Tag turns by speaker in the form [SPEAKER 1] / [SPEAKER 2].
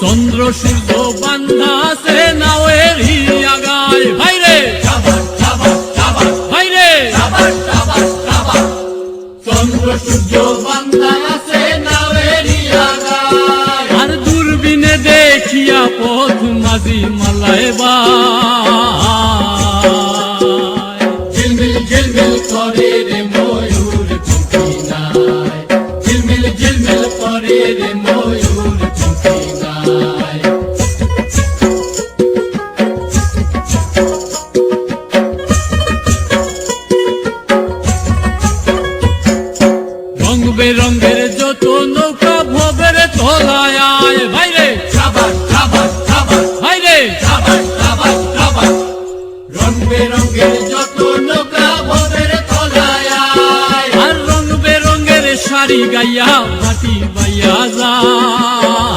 [SPEAKER 1] চন্দ্র সূর্য বান্ধা সে নাওয়ের
[SPEAKER 2] সাবাস সাবাস
[SPEAKER 1] ভাইরে
[SPEAKER 2] সাবাস সাবাস সাবাস চন্দ্র সূর্য বান্ধা সে নাওয়ের হিয়া গায়
[SPEAKER 1] আর দূরবীনে দেখিয়া পথ মাঝি বেরঙ্গের যত নৌকা ভবের তোলায় আয়। ভাইরে
[SPEAKER 2] সাবাস সাবাস সাবাস রং। বেরঙের যত নৌকা ভোরের তলায়।
[SPEAKER 1] আর রং বেরঙ্গের শাড়ি গাইয়া পাটি বাইয়া যায়।